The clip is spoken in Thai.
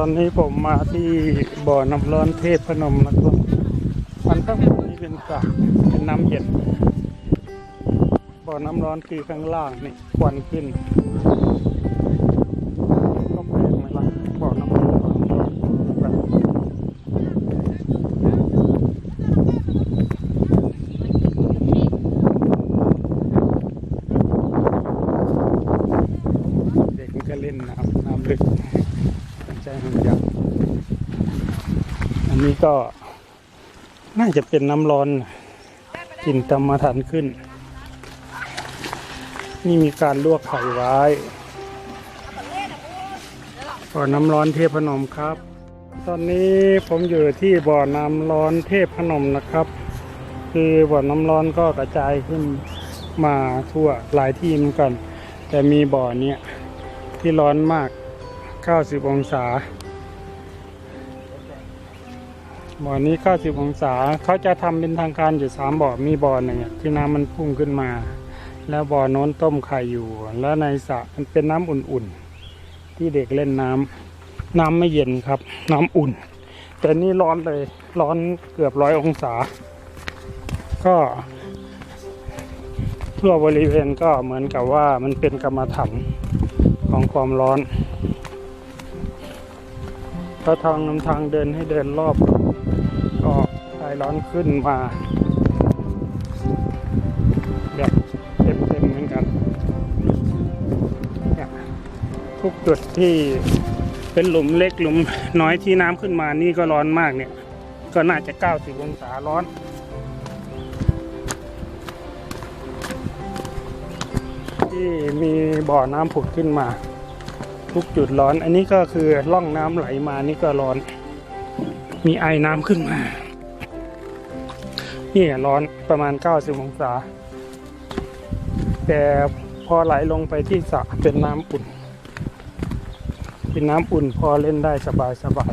ตอนนี้ผมมาที่บ่อน้ำร้อนเทพพนมนะครับมันข้างบนนี้เป็นสระเป็นน้ำเย็น บ่อน้ำร้อนคือข้างล่างนี่ควันขึ้นก็แปลกไหมล่ะบ่อน้ำร้อนแบบเด็กมันก็เล่นน้ำน้ำลึก ใจห่วงยางอันนี้ก็น่าจะเป็นน้ำร้อนกลิ่นตำมฐานขึ้น นี่มีการลวกไข่ไว้บ่อน้ำร้อนเทพนมครับ ตอนนี้ผมอยู่ที่บ่อน้ำร้อนเทพพนมนะครับ คือบ่อน้ำร้อนก็กระจายขึ้นมาทั่วหลายที่เหมือนกัน แต่มีบ่อเนี้ยที่ร้อนมาก 90 องศาบ่อนี้ 90 องศาเขาจะทำเป็นทางการอยู่ 3 บ่อมีบ่อหนึ่งที่น้ำมันพุ่งขึ้นมา แล้วบ่อโน้นต้มไข่อยู่ แล้วในสระมันเป็นน้ำอุ่นๆ ที่เด็กเล่นน้ำน้ำไม่เย็นครับ น้ำอุ่น แต่นี่ร้อนเลยร้อนเกือบร้อยองศา ก็ ทั่วบริเวณก็เหมือนกับว่ามันเป็นกรรมฐานของความร้อน ถ้าทางนำทางเดินให้เดินรอบ ก็คลายร้อนขึ้นมา แบบเต็มๆเหมือนกันเนี่ยทุกจุดที่เป็นหลุมเล็กหลุมน้อยที่น้ำขึ้นมานี่ก็ร้อนมากเนี่ย ก็น่าจะ 90 องศาร้อนที่มีบ่อน้ำผุดขึ้นมา ทุกจุดร้อน อันนี้ก็คือร่องน้ำไหลมานี่ก็ร้อน มีไอน้ำขึ้นมา นี่ร้อนประมาณ 90 องศา แต่พอไหลลงไปที่สระเป็นน้ำอุ่น เป็นน้ำอุ่นพอเล่นได้สบายสบาย